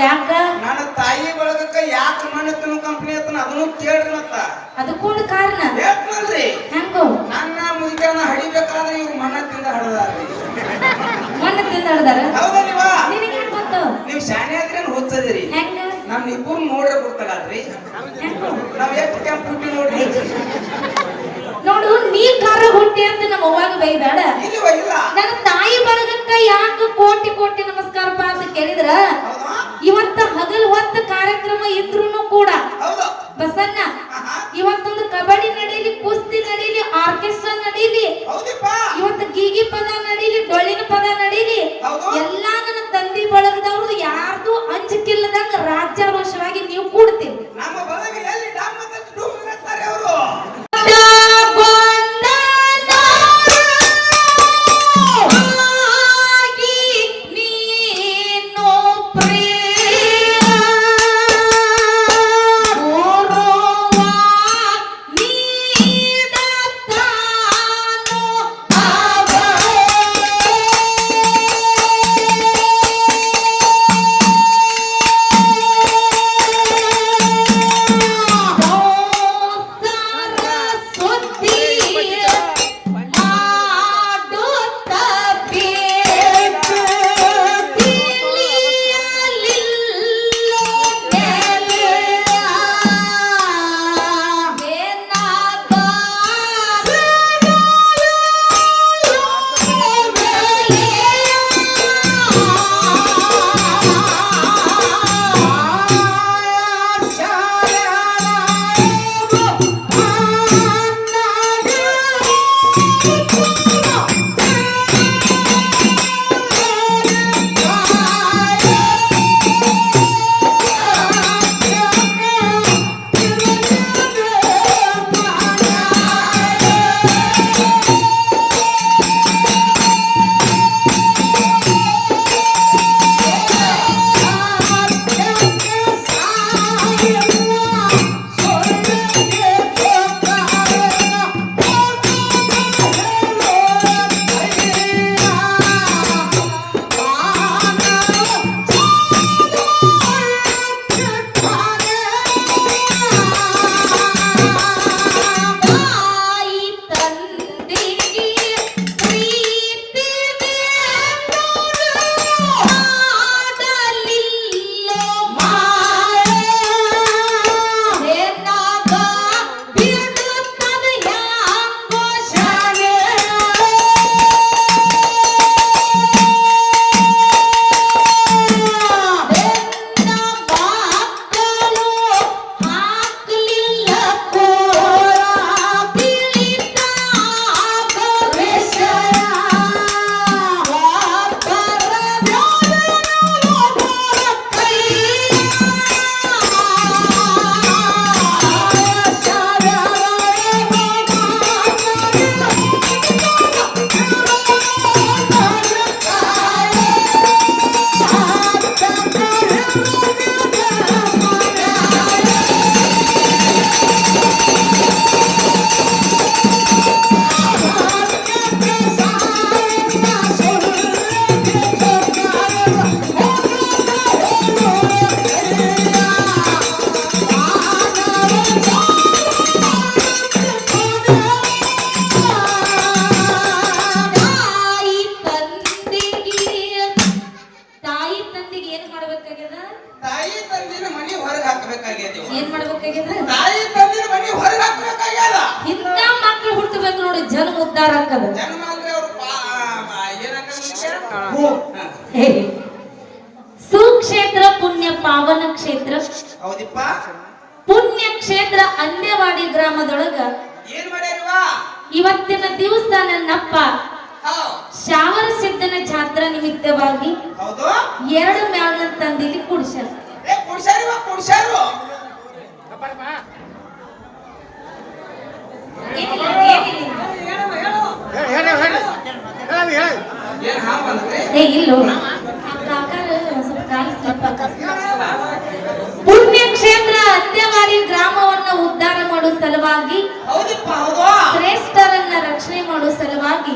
ಯಾಕ? ನನ್ನ ತಾಯಿ ಬಳಗಕ್ಕ ಯಾಕ ಮಣ್ಣು ತಿನ್ನು ಕಂಪನಿ ಅತ್ತನ ಅದನ್ನು ಕೇಳ್ರಿ ಮತ್ತ ಅದಕ್ಕೊಂದು ಕಾರಣ. ಹೇಳ್ತನಲ್ರಿ ಹೆಂಗೋ? ನನ್ನ ಮುಗಿನ ಹಡಿಬೇಕಾದ್ರೆ ಇವ್ರು ಮಣ್ಣ ತಿಂದ ಹಡದಾರ್ರಿ. ಮಣ್ಣು ತಿಂದ ಹಡದಾರ? ಹೌದಾ ನೀವ? ನಿನಗೆ ಗೊತ್ತು? ನೀವು ಶಾನೆ ಆದ್ರೆ ಹುಚ್ಚದಿರಿ? ಹೆಂಗ? ನಮ್ ಇಬ್ಬರು ನೋಡ್ರೆ ಗೊತ್ತಾಗಲ್ರಿ. ನಾವ್ ಎಷ್ಟು ಕೆಂಪು ಹುಟ್ಟಿ ನೋಡ್ರಿ? ನೋಡು ನೀ ಕಾರ ಹುಟ್ಟಿ ಅಂತ ನಮ್ಮ ಅವ್ವಾಗ ಬೈದಾಡ ನನ್ನ ತಾಯಿ ಬಳಗಕ್ಕ ಯಾಕ ಕೋಟಿ ಕೋಟಿ ನಮಸ್ಕಾರಪ್ಪ ಅಂತ ಕೇಳಿದ್ರ? ಇವತ್ತ ಹಗಲ್ ಹೊತ್ತ ಕಾರ್ಯಕ್ರಮ ಇದ್ರೂನು ಕೂಡ ಬಸನ್ನ ಇವತ್ತೊಂದು ಕಬಡ್ಡಿ ನಡೀಲಿ ಕುಸ್ತಿ ನಡೀಲಿ ಆರ್ಕೆಸ್ಟ್ರಾ ನಡೀಲಿ ಇವತ್ತು ಗೀಗಿ ಪದ ನಡೀಲಿ ಡೊಳ್ಳಿನ ಪದ ನಡೀಲಿ. ಎಲ್ಲಾ ನನ್ನ ತಂದಿ ಬಳಗದವರು ಯಾರ್ದು ಅಂಜಿಕಿಲ್ಲದಂಗ ರಾಜ್ಯಾರೋಷವಾಗಿ ನೀವು ಕೂಡ್ತೀರಿ. ತಾಯಿ ತಂದಿನ ಮನಿ ಹೊರಗೆ ಹಾಕಬೇಕಾಗ್ಯದ. ಏನ್ ಮಾಡ್ಬೇಕಾಗ್ಯದ? ತಾಯಿ ತಂದಿನ ಮನಿ ಹೊರಗೆ ಹಾಕಬೇಕಾಗ್ಯದ. ಇಂತ ಮಕ್ಕಳು ಹುಟ್ಟಬೇಕು ನೋಡಿ ಜನ್ಮ ಉದ್ಧಾರ ಆಗ್ತದ. ಜನ್ಮ ಅಂದ್ರೆ ಅವರು. ಸುಕ್ಷೇತ್ರ ಪುಣ್ಯ ಪಾವನ ಕ್ಷೇತ್ರ. ಹೌದಿಪ್ಪ. ಪುಣ್ಯ ಕ್ಷೇತ್ರ ಅಂದೇವಾಡಿ ಗ್ರಾಮದೊಳಗ ಏನ್ ಮಾಡ್ಯಾರಿವಾ? ಇವತ್ತಿನ ದಿವಸ ನನ್ನಪ್ಪ. ಶಾವರ ಸಿದ್ಧನ ಜಾತ್ರ ನಿಮಿತ್ತವಾಗಿ ಹೌದು. ಎರಡು ಮ್ಯಾಲ ತಂದಿಲ್ಲಿ ಕುಡಿಸ್ಯಾರ ಇಲ್ಲ ಕುಡ್ಸಾರಿವ ಕುಡ್ಸಾರು ಏನಿಲ್ಲ, ಏನಿಲ್ಲ. ಏನ್ ಹಾ ಬಂದ್ರಿ ಏ ಇಲ್ಲೋ. ಕಾಕಾರ ಸ್ವಲ್ಪ ಕಾಲು ಕ್ಷೇತ್ರ ಅಂತ್ಯವಾಡಿ ಗ್ರಾಮವನ್ನ ಉದ್ಧಾರ ಮಾಡುವ ಸಲುವಾಗಿ ಶ್ರೇಷ್ಠರನ್ನ ರಕ್ಷಣೆ ಮಾಡುವ ಸಲುವಾಗಿ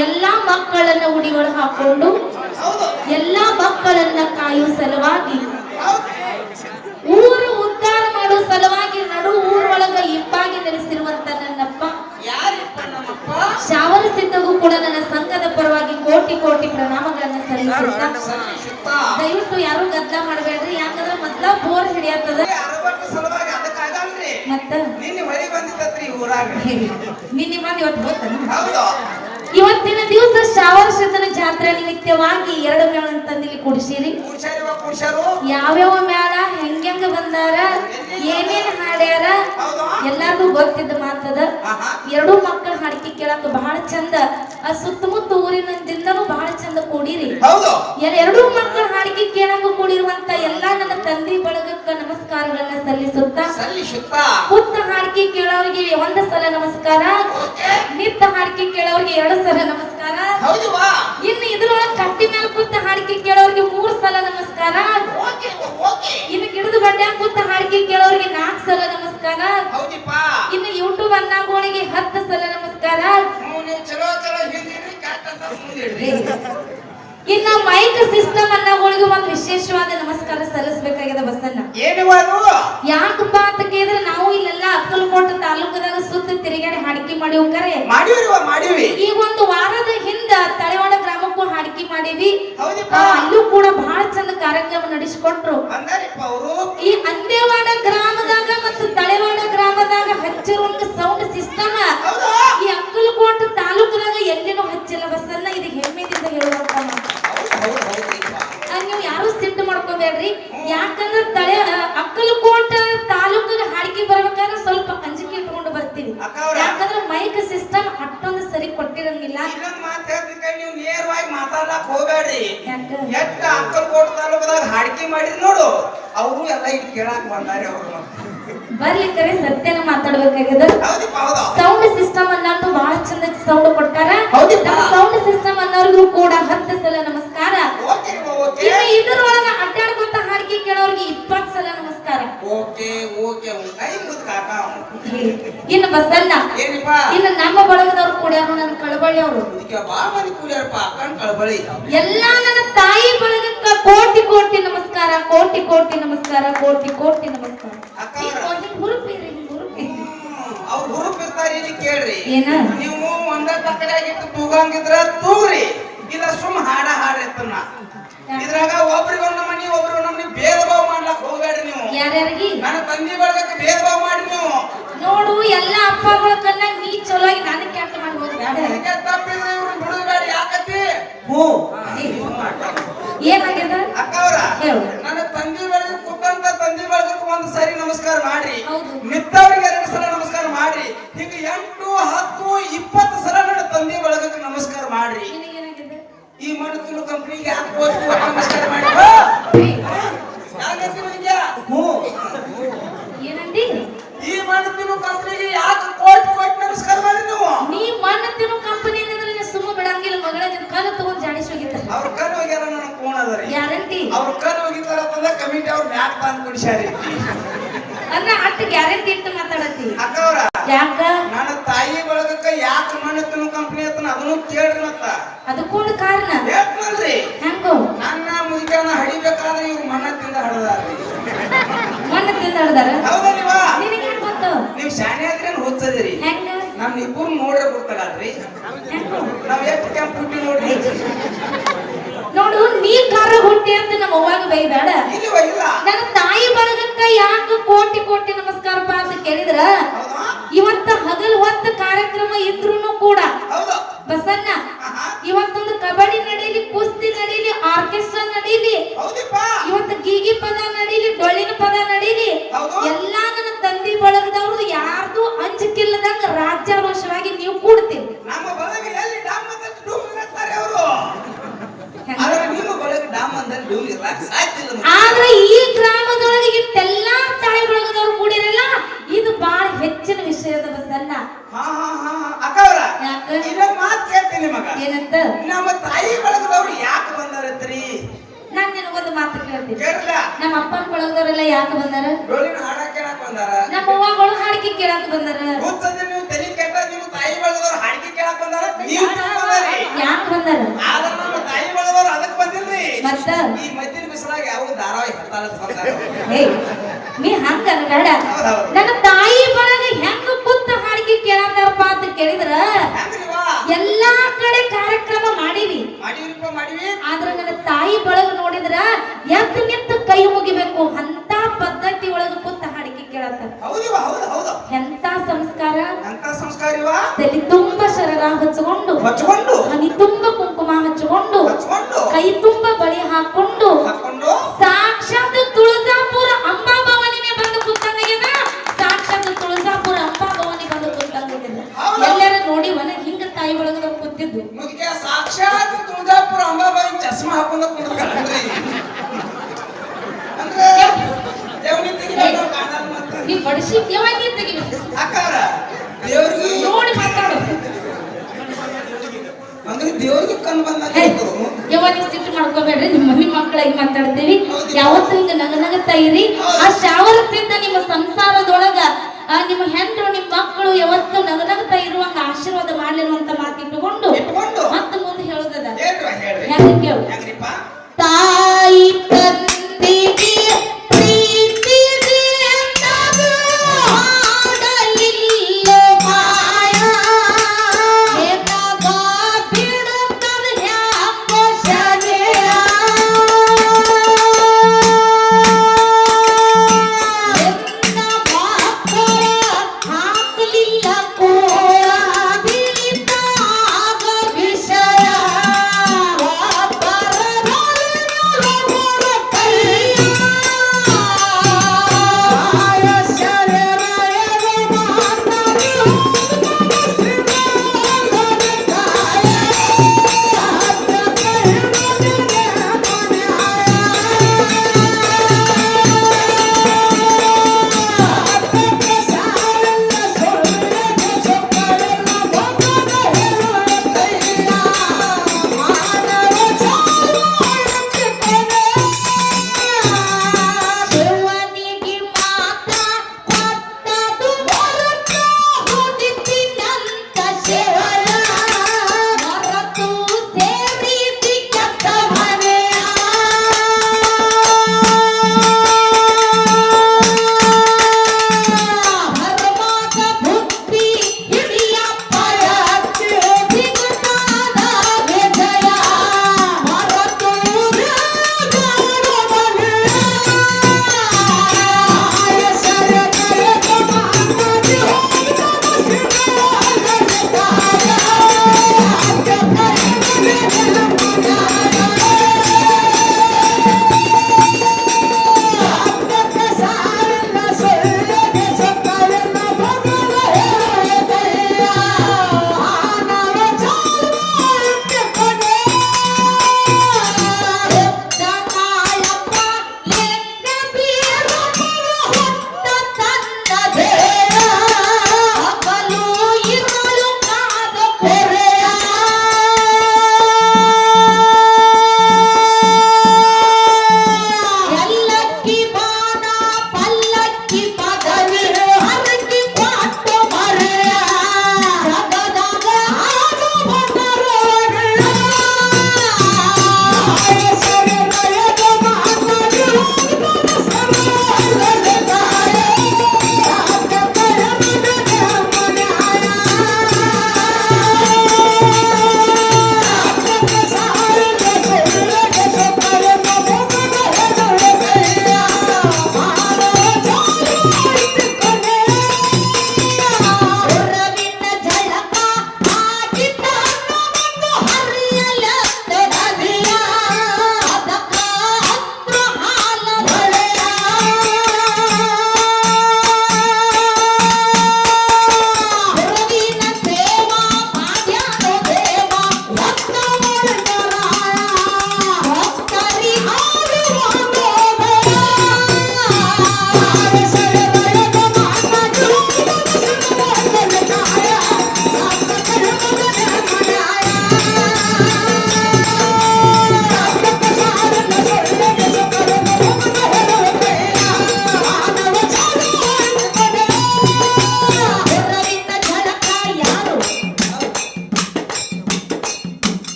ಎಲ್ಲಾ ಮಕ್ಕಳನ್ನ ಉಡಿಗಳು ಹಾಕೊಂಡು ಎಲ್ಲಾ ಮಕ್ಕಳನ್ನ ಕಾಯುವ ಸಲುವಾಗಿ ಊರು ಉದ್ಧಾರ ಮಾಡುವ ಸಲುವಾಗಿ ನಡು ಊರೊಳಗ ಇಬ್ಬಾಗಿ ನೆಲೆಸಿರುವಂತ ನನ್ನಪ್ಪ ಶಾವರ ಸಿದ್ಧಗೂ ಕೂಡ ನನ್ನ ಸಂಘದ ಪರವಾಗಿ ಕೋಟಿ ಕೋಟಿ ಪ್ರಣಾಮಗಳನ್ನ ಸಲ್ಲಿಸುತ್ತಾ ದಯವಿಟ್ಟು ಯಾರು ಗದ್ದಲ ಮಾಡಬೇಡ್ರಿ ಯಾಕಂದ್ರೆ ಮೊದ್ಲ ಬೋರ್ ಹಿಡಿಯತ್ತದ. ಮತ್ತ? ನಿನ್ನೆ ಬಂದ್ ಇವತ್ತು ಹೋಗ್ತಾನ ಇವತ್ತಿನ ದಿವಸ ಶಾವರ ಸಿದ್ಧನ ಜಾತ್ರೆ ನಿಮಿತ್ತವಾಗಿ ಎರಡು ಮೇಳ ತಂದಿಲ್ಲಿ ಕುಡಿಸಿರಿ. ಯಾವ್ಯಾವ ಮೇಳ ಯಾವ್ಯಾವ ಬಂದಾರ ಏನೇನ್ ಹಾಡ್ಯಾರ ಎಲ್ಲಾರ್ಗೂ ಗೊತ್ತಿದ್ದ ಮಾತದ. ಎರಡು ಮಕ್ಕಳ ಹಾಡಿಕೆ ಕೇಳಕ್ ಬಹಳ ಚಂದ. ಆ ಸುತ್ತಮುತ್ತ ಊರಿನಿಂದನೂ ಬಹಳ ಚಂದ ಕೂಡಿರಿ. ಎರಡೂ ಮಕ್ಕಳ ಹಾಡಿಕೆ ಕೇಳಕ್ ಕೂಡಿರುವಂತ ಎಲ್ಲಾ ನನ್ನ ತಂದೆ ಬಳಗಕ್ಕ ನಮಸ್ಕಾರಗಳನ್ನ ಸಲ್ಲಿಸುತ್ತಾ ಪುತ್ತ ಹಾಡಿಕೆ ಕೇಳೋರಿಗೆ ಒಂದ ಸಲ ನಮಸ್ಕಾರ ನಿತ್ತ ಹಾಡಿಕೆ ಕೇಳೋರಿಗೆ ಎರಡು ಸಲ ನಮಸ್ಕಾರ. ಇನ್ನು ಇದ್ರೊಳಗ ಕಟ್ಟಿ ಮೇಲೆ ಕೂತ ಹಾಡಿಕೆ ಕೇಳೋರಿಗೆ ಮೂರ್ ಸಲ ನಮಸ್ಕಾರ. ಇನ್ನು ಗಿಡದ ಬಟ್ಟೆ ಕೂತ ಹಾಡಿಕೆ ಕೇಳೋರಿಗೆ ನಾಲ್ಕು ಸಲ ನಮಸ್ಕಾರ. ಇನ್ನು ಯೂಟ್ಯೂಬ್ ಅನ್ನಾಗೋಳಿಗೆ ಹತ್ತು ಸಲ ನಮಸ್ಕಾರ. ಚಲೋ ಚಲೋ ಇನ್ನ ಮೈಕ್ ಸಿಸ್ಟಮ್ ಅನ್ನಾಗೋಳಿಗೆ ಒಂದು ವಿಶೇಷವಾದ ನಮಸ್ಕಾರ ಸಲ್ಲಿಸಬೇಕಾಗಿದೆ ಬಸ್ಸನ್ನ ಏನಿವಾದು ಅದು ಯಾಕಪ್ಪ ಅಂತ ಕೇಳಿದ್ರೆ ನಾವು ಇಲ್ಲೆಲ್ಲ ಅಕ್ಕಲಕೋಟ ತಾಲೂಕದಾಗ ಸುತ್ತ ತಿರುಗಾಡಿ ಹಾಡಿಕೆ ಮಾಡಿ ಹೋಗ್ತಾರೆ ಈ ಮಾಡಿವಿ ಒಂದು ವಾರದ ಹಿಂದ ತಳವಾಡ ಗ್ರಾಮಕ್ಕೂ ಹಾಡಿಕೆ ಮಾಡಿವಿ. ಅಲ್ಲೂ ಕೂಡ ಬಹಳ ಚಂದ ಕಾರ್ಯಕ್ರಮ ನಡೆಸಿಕೊಟ್ರು. ಈ ಅಂದೇವಾಡ ಗ್ರಾಮದಾಗ ಮತ್ತು ತಳೆವಾಡ ಗ್ರಾಮದಾಗ ಹಚ್ಚಿರುವಂತ ಸೌಂಡ್ ಸಿಸ್ಟಮ್ ಈ ಅಕ್ಕಲಕೋಟ ತಾಲೂಕದಾಗ ಎಲ್ಲಿನೂ ಹಚ್ಚಿಲ್ಲ ಬಸ್ಸನ್ನ ಇದು ಹೆಮ್ಮೆದಿಂದ ಹೇಳುವಂತ ಮಾತು. ಹೌದು ಹೌದು ಹೌದ್ರಿಪ್ಪ ಆ, ನೀವು ಯಾರು ಸಿಟ್ಟು ಮಾಡ್ಕೋಬೇಡ್ರಿ ಯಾಕಂದ್ರೆ ತಳೆ ಆ, ಅಕ್ಕಲಕೋಟ ತಾಲೂಕಿಗೆ ಹಾಡಿಕೆ ಬರ್ಬೇಕಾದ್ರೆ ಸ್ವಲ್ಪ ಅಂಜಿಕೆ ಇಟ್ಕೊಂಡು ಬರ್ತೀವಿ ಅಕ್ಕವ್ರ ಯಾಕಂದ್ರೆ ಮೈಕ್ ಸಿಸ್ಟಮ್ ಅಷ್ಟೊಂದು ಸರಿ ಕೊಟ್ಟಿರಂಗಿಲ್ಲ ಇನ್ನೊಂದು ಮಾತು ಹೇಳ್ತೀನಿ ನೀವು ನೇರವಾಗಿ ಮಾತಾಡ್ಲಕ್ ಹೋಗ್ಬೇಡ್ರಿ ಯಾಕ ಎಷ್ಟ ಅಕ್ಕಲಕೋಟ ತಾಲೂಕದಾಗ ಮಾಡಿದ್ರು ಮಾಡಿದ್ ನೋಡು. ಅವರು ಎಲ್ಲ ಇಲ್ಲಿ ಕೇಳಕ್ ಬಂದಾರೆ ಅವರು. ಬರ್ಲಿಕ್ಕರೆ ಸತ್ಯನ ಮಾತಾಡ್ಬೇಕಾಗ್ಯದ? ಸೌಂಡ್ ಸಿಸ್ಟಮ್ ಅನ್ನೋದು ಬಹಳ ಚಂದ ಸೌಂಡ್ ಕೊಟ್ಟಾರ. ಸೌಂಡ್ ಸಿಸ್ಟಮ್ ಅನ್ನೋರ್ಗು ಕೂಡ ಹತ್ತು ಸಲ ನಮಸ್ಕಾರ. ಇದರೊಳಗ ಅಡ್ಡಾಡ್ಕೊಂತ ಹಾಡಿಕೆ ಕೇಳೋರ್ಗೆ ಇಪ್ಪತ್ತು ಸಲ ನಮಸ್ಕಾರ. ಓಕೆ ಓಕೆ ಇನ್ನು ಬಸಣ್ಣ. ಇನ್ನು ನಮ್ಮ ಬಳಗದವ್ರು ಕೂಡ ನನ್ನ ಕಳಬಳ್ಳಿ ಅವರು ಕಳಬಳಿ ಎಲ್ಲಾ ನನ್ನ ತಾಯಿ ಬಳಗಕ್ಕ ಕೋಟಿ ಕೋಟಿ ನಮಸ್ಕಾರ ಕೋಟಿ ಕೋಟಿ ನಮಸ್ಕಾರ ಕೋಟಿ ಕೋಟಿ ನಮಸ್ಕಾರ. ಹುರುಪಿರಿ, ಹುರುಪಿ. ಅವ್ರು ಗ್ರೂಪ್ ಇರ್ತಾರ ಇಲ್ಲಿ ಕೇಳ್ರಿ. ಏನ? ನೀವು ಒಂದ ತಕ್ಕಡೆ ಆಗಿತ್ತು ತೂಗಂಗಿದ್ರ ತೂಗ್ರಿ. ಇಲ್ಲ ಸುಮ್ ಹಾಡ ಹಾಡಿರ್ತನ ಇದ್ರಾಗ ಒಬ್ರಿಗೊಂದ್ ಮನಿ ಒಬ್ರು ಮನಿ ಭೇದ ಭಾವ ಮಾಡ್ಲಕ್ ಹೋಗ್ಬೇಡ್ರಿ ನೀವು. ಯಾರ್ಯಾರಿಗೆ? ನನ್ನ ತಂದೆ ಬಳಗಕ್ಕೆ ಭೇದ ಭಾವ ಮಾಡಿ ನೀವು. ನೋಡು ಎಲ್ಲ ಅಪ್ಪಗಳ ಕಣ್ಣಾಗ ನೀ ಚಲೋ ಆಗಿ ನಾನು ಕೆಲಸ ಮಾಡಿ ಹೋಗ್ಬೇಡ ಇದಕ್ಕೆ ತಪ್ಪಿದ್ರೆ ಇವ್ರು ಯಾಕತ್ತಿ? ಯಾಕತಿ ಏನಾಗ್ಯದ ಅಕ್ಕವ್ರ? ಹೇಳು ನನ್ನ ತಂದೆ ಬಳಗ ಕುಟ್ಟಂತ ತಂದೆ ಬಳಗಕ್ಕೆ ಒಂದ್ ಸರಿ ನಮಸ್ಕಾರ ಮಾಡ್ರಿ ಹೌದು. ಮಿತ್ತವ್ರಿಗೆ ಎರಡು ಸಲ ನಮಸ್ಕಾರ ಮಾಡ್ರಿ ಈಗ ಎಂಟು ಹತ್ತು ಇಪ್ಪತ್ತು ಸಲ ನನ್ನ ತಂದೆ ಬಳಗಕ್ಕೆ ನಮಸ್ಕಾರ ಮಾಡ್ರಿ ನಿನಗೇನಾಗ್ಯದ? ಈ ಮಣ್ಣು ಕಂಪ್ನಿಗೆ ಯಾಕೆ ಹೋಗಿ ನಮಸ್ಕಾರ ಮಾಡಿ ಯಾಕಂತ ನಿನಗೆ? ಏನಂದಿ ಈ ಮಣ್ಣು ಕಂಪ್ನಿಗೆ ಯಾಕೆ ಕೋಟಿ ಕೋಟಿ ನಮಸ್ಕಾರ ಮಾಡಿ ನೀವು ನೀ ಮಣ್ಣು ತಿನ್ನು ಕಂಪನಿ ಅಂದ್ರೆ ನೀನು ಸುಮ್ಮ ಬಿಡಂಗಿಲ್ಲ ಮಗಳ ನಿನ್ ಕಲ್ಲು ತಗೊಂಡ್ ಜಾಡಿಸಿ ಹೋಗಿತ್ತ ಅವ್ರ ಕಣ್ಣು ಹೋಗ್ಯಾರ ನನ್ನ ಕೋಣ ಅದರಿ ಗ್ಯಾರಂಟಿ ಅವ್ರ ಕಣ್ಣು ಹೋಗಿದ್ದಾರ ಅಂತಂದ ಕಮಿಟಿ ಅವ್ರ ಮ್ಯಾಕ್ ಬಂದ್ ಕುಡಿಸ್ಯಾರಿ ಅಂದ್ರೆ ಅಷ್ಟು ಗ್ಯಾರಂಟಿ ಇಟ್ಟು ಮಾತಾಡತಿ ಅಕ್ಕವ್ರ ಯಾಕ ನನ್ನ ತಾಯಿ ಬಳಗಕ್ಕ ಯಾಕೆ ಮಣ್ಣು ತಿನ್ನು ಕಂಪ್ನಿ ಅತ್ತನ ಅದನ್ನು ಕೇಳ್ರಿ ಮತ್ತ. ಅದಕ್ಕೊಂದು ಕಾರಣ. ಹೇಳ್ತಲ್ರಿ ಹೆಂಗೋ? ನನ್ನ ಮುಗಿಕನ ಹಡಿಬೇಕಾದ್ರೆ ಇವ್ ಮಣ್ಣ ತಿಂದ ಹಡದಾರ್ರಿ. ಮಣ್ಣು ತಿಂದ ಹಿಡ್ದಾರ? ಹೌದಾ ನೀವ? ನಿನಗೆ ಹೆಂಗ್ ಗೊತ್ತು? ನೀವ್ ಶಾನೆ ಆದ್ರೆ ಹುಚ್ಚದಿರಿ. ಹೆಂಗ? ನಮ್ ಇಬ್ಬರು ನೋಡ್ರೆ ಗೊತ್ತಾಗಲ್ರಿ ನಾವ್ ಎಷ್ಟು ಕೆಂಪ್ ಹುಟ್ಟಿ ನೋಡ್ರಿ? ನೋಡು ನೀ ಕಾರ ಹುಟ್ಟಿ ಅಂತ ನಮ್ಮ ಅವ್ವಾಗ ಬೈದಾಡ ನನ್ನ ತಾಯಿ ಬಳಗಕ್ಕ ಯಾಕ ಕೋಟಿ ಕೋಟಿ ನಮಸ್ಕಾರಪ್ಪ ಅಂತ ಕೇಳಿದ್ರ? ಇವತ್ತ ಹಗಲ್ ಹೊತ್ತ ಕಾರ್ಯಕ್ರಮ ಇದ್ರೂನು ಕೂಡ. ಬಸನ್ನ ಇವತ್ತೊಂದು ಕಬಡ್ಡಿ ನಡೀಲಿ ಕುಸ್ತಿ ನಡೀಲಿ ಆರ್ಕೆಸ್ಟ್ರಾ ನಡೀಲಿ ಇವತ್ತು ಗೀಗಿ ಪದ ನಡೀಲಿ ಡೊಳ್ಳಿನ ಪದ ನಡೀಲಿ. ಎಲ್ಲಾ ನನ್ನ ತಂದಿ ಬಳಗದವರು ಯಾರ್ದು ಅಂಜಿಕಿಲ್ಲದಂಗ ರಾಜ್ಯಾರೋಷವಾಗಿ ನೀವು ಕೂಡ್ತೀವಿ ಆದ್ರೆ ಈ ಗ್ರಾಮದೊಳಗೆ ಡಾಮ್ ಏಯ್ ನೀ ಹಂಗ ಬೇಡ. ನನ್ನ ತಾಯಿ ಬಳಗ ಹೆಂಗ ಕೂತ ಹಾಡಿಗೆ ಕೇಳತ್ತಾರಪ್ಪ ಅಂತ ಕೇಳಿದ್ರ? ಎಲ್ಲಾ ಕಡೆ ಕಾರ್ಯಕ್ರಮ ಮಾಡೀವಿ. ಆದ್ರ ನನ್ನ ತಾಯಿ ಬಳಗ ನೋಡಿದ್ರ ಎದ್ದು ನಿಂತು ಕೈ ಮುಗಿಬೇಕು ಅಂತ ಪದ್ಧತಿ ಒಳಗ ಕೂತ ಹಾಡಿಕೆ ಕೇಳತ್ತಾರ ಹೌದಿವ ಹೌದು ಹೌದು. ಎಂತ ಸಂಸ್ಕಾರ? ಅಂತ ಸಂಸ್ಕಾರಿವ ತಲೆ ತುಂಬಾ ಶರರ ಹಚ್ಕೊಂಡು. ಹಚ್ಕೊಂಡು. ಹನಿ ತುಂಬಾ ಕುಂಕುಮ ಹಚ್ಕೊಂಡು. ಹಚ್ಕೊಂಡು. ಕೈ ತುಂಬಾ ಬಳಿ ಹಾಕೊಂಡು. ಹಾಕೊಂಡು. ಸಾಕ್ಷಾತ್ ತುಳಜಾಪುರ ಭವನಿಗೆ ಬಂದು ಕೂತಂಗಿದ ಸಾಕ್ಷಾತ್ ತುಳಜಾಪುರ ಅಂಬಾಭವನಿ ಬಂದು ಕೂತಂಗಿದ. ಎಲ್ಲರ ನೋಡಿ ಮನೆ ಹಿಂಗ ತಾಯಿ ಒಳಗ ಕೂತಿದ್ದು. ಸಾಕ್ಷಾತ್ ತುಳಜಾಪುರ ಅಂಬಾಬಾಯಿ ಚಸ್ಮಾ ಹಾಕೊಂಡ ಕುಂದ್ರಿ ಅಂದ್ರೆ ದೇವನಿ ತೆಗಿಬೇಕು ಕಾಣಲ್ಲ ಮತ್ತೆ ನೀವ್ ಬಡಿಸಿ ಯಾವಾಗ ತೆಗಿಬೇಕು. ಅಕ್ಕಾರ ದೇವ್ರಿಗೆ ನೋಡಿ ಮಾತಾಡು. ಅಂದ್ರೆ ದೇವ್ರಿಗೆ ಕಣ್ಣು ಬಂದಾಗ ಹೇ, ಯಾವಾಗ ಸಿಟ್ಟು ಮಾಡ್ಕೋಬೇಡ್ರಿ ನಿಮ್ಮ ಮನೆ ಮಕ್ಕಳಾಗಿ ಮಾತಾಡ್ತೀವಿ. ಯಾವತ್ತು ಹಿಂಗ ನಗ ನಗತಾ ಇರಿ. ಆ ಶಾವರದಿಂದ ನಿಮ್ಮ ಸಂಸಾರದೊಳಗ ನಿಮ್ಮ ಹೆಂಡ್ರು ನಿಮ್ಮ ಮಕ್ಕಳು ಯಾವತ್ತು ನಗ ನಗತಾ ಇರುವಂಗ ಆಶೀರ್ವಾದ ಮಾಡ್ಲಿರುವಂತ ಮಾತಿಟ್ಟುಕೊಂಡು ಮತ್ತ ಮತ್ತೆ ಮುಂದೆ ಹೇಳುದದ? ಹೆಂಗ ಕೇಳು? ತಾಯಿ ತಂದೆಗೆ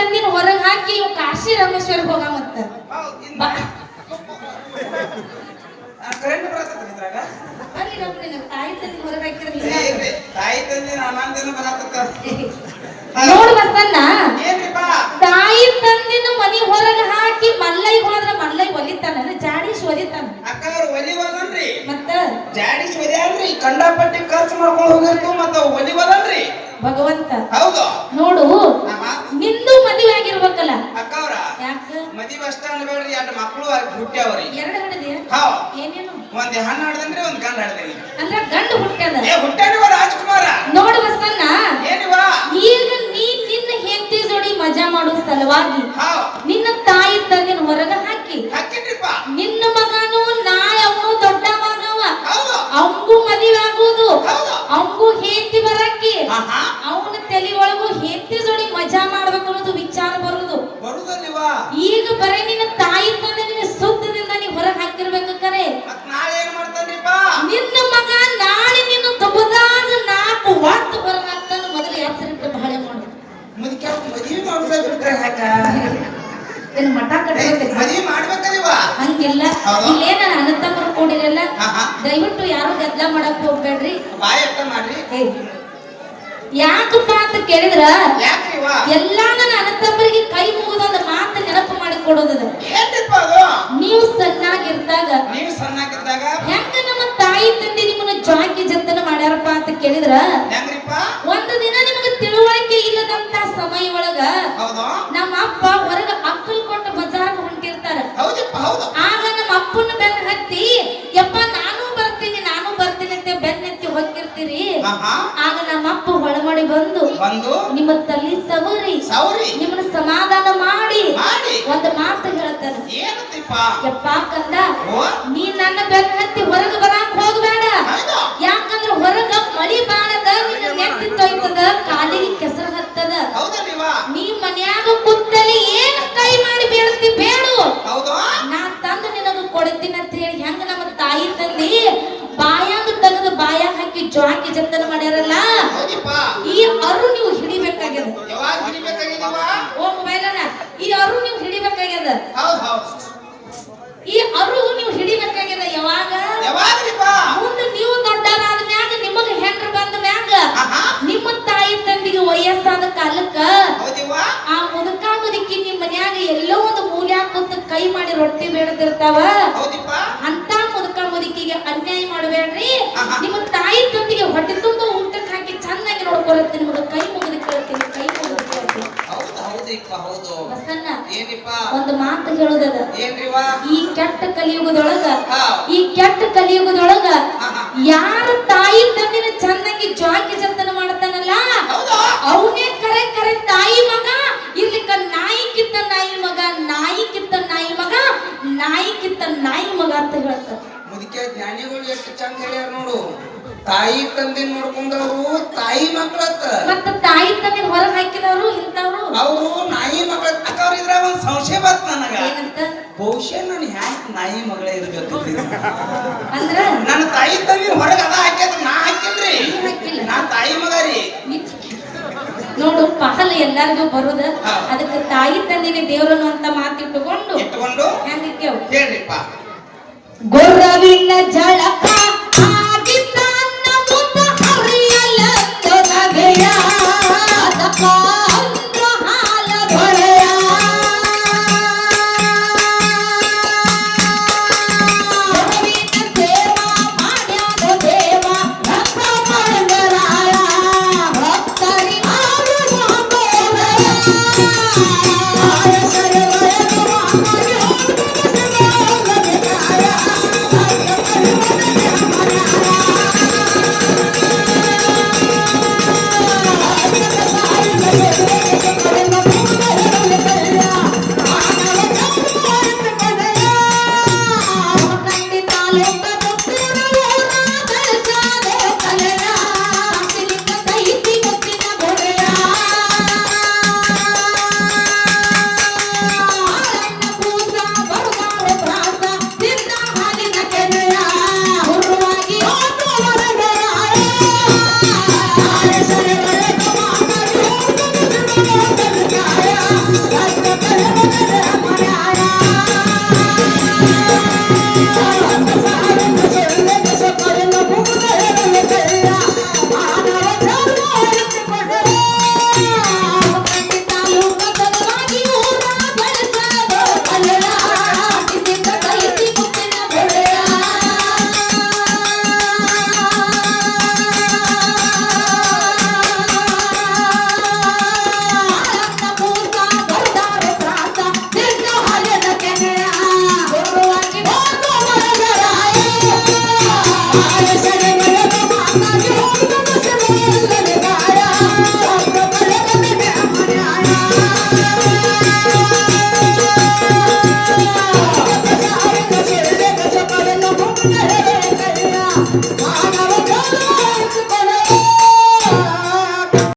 ತಾಯಿ ಹೊರಗೆ ಹಾಕಿ ಇವ್ ಕಾಶಿ ರಾಮೇಶ್ವರ ಹೋಗ ಮತ್ತ ನೋಡ್ ಬಸಣ್ಣ. ತಾಯಿ ತಂದಿನ ಮನಿ ಹೊರಗೆ ಹಾಕಿ ಮಲ್ಲೈ ಹೋದ್ರ ಮಲ್ಲೈ ಒಲಿತಾನ ಜಾಡಿಸ್ ಒಲಿತಾನ. ಅಕ್ಕ ಅವ್ರು ಒಲಿವದನ್ರಿ ಮತ್ತ? ಜಾಡಿಸ್ ಒಲಿಯಲ್ರಿ ಕಂಡಾಪಟ್ಟಿ ಖರ್ಚು ಮಾಡ್ಕೊಂಡು ಹೋಗಿರ್ತು ಮತ್ತ ಒಲಿವಲ್ರಿ ಭಗವಂತ ಹೌದು. ನೋಡು ನಿಂದು ಮದುವೆ ಆಗಿರ್ಬೇಕಲ್ಲ. ಅಕ್ಕ ಅವ್ರ ಯಾಕ? ಮದುವೆ ಅಷ್ಟ ಅನ್ಬೇಡ್ರಿ ಎರಡು ಮಕ್ಕಳು ಹುಟ್ಟ್ಯಾವ್ರಿ ಎರಡು ಹಿಡಿದಿ? ಹಾ ಏನೇನು? ಒಂದ್ ಹಣ್ಣು ಹಡ್ದನ್ರಿ ಒಂದ್ ಗಂಡ ಹಡ್ದನಿ ಅಂದ್ರ ಗಂಡು ಹುಟ್ಟ್ಯದ? ಏ ಹುಟ್ಟ್ಯಾನಿವ ರಾಜ್ಕುಮಾರ ನೋಡು ಬಸಣ್ಣ ಏನಿವ ಈಗ ನೀ ನಿನ್ನ ಹೆಂಡತಿ ಜೋಡಿ ಮಜಾ ಮಾಡೋ ಸಲುವಾಗಿ ನಿನ್ನ ತಾಯಿ ತಂದಿನ ಹೊರಗ ಹಾಕಿ ನಿನ್ನ ಮಗನು ನಾಳೆ ಅವನು ದೊಡ್ಡವಾಗವ ಅವಂಗೂ ಮದುವೆ ಆಗುವುದು. ಹೌದು. ಅವಂಗೂ ಹೇಂತಿ ಬರಕ್ಕೆ. ಮದುವೆ ಮಾಡ್ಬೇಕಲ್ಲಿವ ಹಂಗಿಲ್ಲ? ಇಲ್ಲೇನ ಅಣ್ಣ ತಮ್ಮರು ಕೂಡಿರಲ್ಲ ದಯವಿಟ್ಟು ಯಾರು ಗದ್ದಲ ಮಾಡಕ್ ಹೋಗ್ಬೇಡ್ರಿ. ಬಾಯ್ ಅಟ್ಟ ಮಾಡ್ರಿ. ಯಾಕಪ್ಪ ಅಂತ ಕೇಳಿದ್ರ? ಎಲ್ಲಾ ನನ್ನ ಅಣ್ಣ ತಮ್ಮರಿಗೆ ಕೈ ಮುಗಿದೊಂದು ಮಾತು ನೆನಪು ಮಾಡಿ ಕೊಡೋದದ. ನೀವು ಸಣ್ಣಾಗಿರ್ತಾಗ. ನೀವು ಸಣ್ಣಾಗಿದ್ದಾಗ? ಹೆಂಗ ನಮ್ಮ ತಾಯಿ ತಂದೆ ನಿಮ್ಮನ್ನ ಜಾಕಿ ಜತನ ಮಾಡ್ಯಾರಪ್ಪ ಅಂತ ಕೇಳಿದ್ರ? ಒಂದು ದಿನ ನಿಮಗೆ ತಿಳುವಳಿಕೆ ಇಲ್ಲದಂತ ಸಮಯ ಒಳಗ ನಮ್ಮ ಅಪ್ಪ ಹೊರಗ ಅಕ್ಕಲ್ ಹೌದಪ್ಪ ಹೌದು. ಆಗ ನಮ್ಮ ಅಪ್ಪನ ಬೆನ್ನ ಹತ್ತಿ ಯಪ್ಪ ನಾನು ಬರ್ತೀನಿ ನಾನು ಬರ್ತೀನಿ ಅಂತ ಬೆನ್ನೆತ್ತಿ ಆಹಾ. ಆಗ ನಮ್ಮ ಅಪ್ಪ ಹೊಳಮಡಿ ಬಂದು ಬಂದು ನಿಮ್ಮ ತಲ್ಲಿ ಸವರಿ ಸವರಿ. ನಿಮ್ಮನ್ನ ಸಮಾಧಾನ ಮಾಡಿ ಮಾಡಿ. ಒಂದು ಮಾತು ಹೇಳ್ತಾನೆ. ಯಪ್ಪ ಕಂದ ನೀ ನನ್ನ ಬೆನ್ನ ಹತ್ತಿ ಹೊರಗೆ ಬರಾಕ್ ಹೋಗ್ಬೇಡ. ಯಾಕಂದ್ರೆ ಹೊರಗ ಮಳಿ ಬಾಳದ ನಿನ್ನ ನೆತ್ತಿ ತೊಯ್ತದ ಕಾಲಿಗೆ ಕೆಸರು ಹತ್ತದ? ಹೌದಲ್ಲಿವ ನೀ ಮನ್ಯಾಗ ಕುತ್ತಲಿ ಏನ್ ಕೈ ಮಾಡಿ ಬೇಡ್ತಿ ಬೇಡು. ಹೌದಾ? ನಾ ತಂದು ನಿನಗ ಕೊಡ್ತೀನಿ ಅಂತ ಹೇಳಿ ಹೆಂಗ ನಮ್ಮ ತಾಯಿ ತಂದಿ? ಬಾಯಾಗ ತೆಗೆದು ಬಾಯ ಹಾಕಿ ಜ್ವಾಕಿ ಜತನ ಮಾಡ್ಯಾರಲ್ಲ? ಈ ಅರು ನೀವು ಹಿಡಿಬೇಕಾಗ್ಯದ. ಓ ಮೊಬೈಲ್ ಈ ಅರು ನೀವು ಹಿಡಿಬೇಕಾಗ್ಯದ? ಹೌದ್ ಹೌದ್. ಈ ಅರು ನೀವು ಹಿಡಿಬೇಕಾಗ್ಯದ ಯಾವಾಗ? ಯಾವಾಗ್ರಿಪ್ಪ ಮುಂದೆ ನೀವು ದೊಡ್ಡವರಾದ ಮ್ಯಾಗ ನಿಮಗ ಹೆಂಡ್ರ ಬಂದ ಮ್ಯಾಗ ಆಹಾ ನಿಮ್ಮ ತಾಯಿ ತಂದಿಗೆ ವಯಸ್ಸಾದ ಕಾಲಕ್ಕ ಹೌದಿವ್ವ ಆ ಮುದುಕ ಮುದುಕಿ ನಿಮ್ ಮನ್ಯಾಗ ಎಲ್ಲೋ ಒಂದು ಮೂಲ್ಯಾಗ ಕೂತು ಕೈ ಮಾಡಿ ರೊಟ್ಟಿ ಬೇಡದಿರ್ತಾವ? ಅಂತ ಮುದುಕ ಮುದುಕಿಗೆ ಅನ್ಯಾಯ ಮಾಡಬೇಡ್ರಿ. ನಿಮ್ಮ ತಾಯಿ ತಂದಿಗೆ ಹೊಟ್ಟೆ ತುಂಬ ಊಟಕ್ಕೆ ಹಾಕಿ ಚೆನ್ನಾಗಿ ನೋಡ್ಕೊಳತ್ತೆ ನಿಮ್ಮ ಕೈ ಮುಗಿದು ಕೇಳ್ತೀನಿ ಕೈ ಮುಗಿದು ಕೇಳ್ತೀನಿ. ಒಂದು ಮಾತು ಹೇಳುದದ. ಈ ಕೆಟ್ಟ ಕಲಿಯುಗದೊಳಗ ಈ ಕೆಟ್ಟ ಕಲಿಯುಗದೊಳಗ. ಯಾರ ತಾಯಿ ತಂದಿನ ಚೆನ್ನಾಗಿ ಜಾಕಿ ಜತನ ಮಾಡ್ತಾನಲ್ಲ? ಅವನೇ ಕರೆ ಕರೆ ತಾಯಿ ಮಗ. ಇರ್ಲಿಕ್ಕ ನಾಯಿ ಕಿತ್ತ ನಾಯಿ ಮಗ ನಾಯಿ ನಾಯಿ ಕಿತ್ತ ನಾಯಿ ಮಗ ಅಂತ ಹೇಳ್ತಾರೆ. ಮುದುಕೆ ಜ್ಞಾನಿಗಳು ಎಷ್ಟು ಚಂದ ಹೇಳ್ಯಾರ ನೋಡು. ತಾಯಿ ತಂದೆ ನೋಡ್ಕೊಂಡವ್ರು ತಾಯಿ ಮಕ್ಳತ್ತ ಮತ್ತ ತಾಯಿ ತಂದೆ ಹೊರಗೆ ಹಾಕಿದವರು ಇಂಥವ್ರು. ಅವರು ನಾಯಿ ಮಕ್ಕಳ ಅಕ್ಕವ್ರ ಇದ್ರಾಗ ಒಂದ್ ಸಂಶಯ ಬತ್ ನನಗ. ಬಹುಶಃ ನಾನು ಹ್ಯಾಕ್ ನಾಯಿ ಮಗಳೇ ಇರ್ಬೇಕು ಅಂದ್ರ? ನನ್ನ ತಾಯಿ ತಂದೆ ಹೊರಗೆ ಅದ ಹಾಕ್ಯದ ನಾ ಹಾಕಿಲ್ರಿ. ನಾ ತಾಯಿ ಮಗ ರೀ. ನೋಡು ಪಹಲ್ ಎಲ್ಲಾರ್ಗು ಬರುದ. ಅದಕ್ಕ ತಾಯಿ ತಂದಿನ ದೇವರನ್ನು ಅಂತ ಮಾತಿಟ್ಟುಕೊಂಡು ಹೆಂಗಿಕ್ಕೆ ಗೊರ್ರವಿನ ಜಳಕ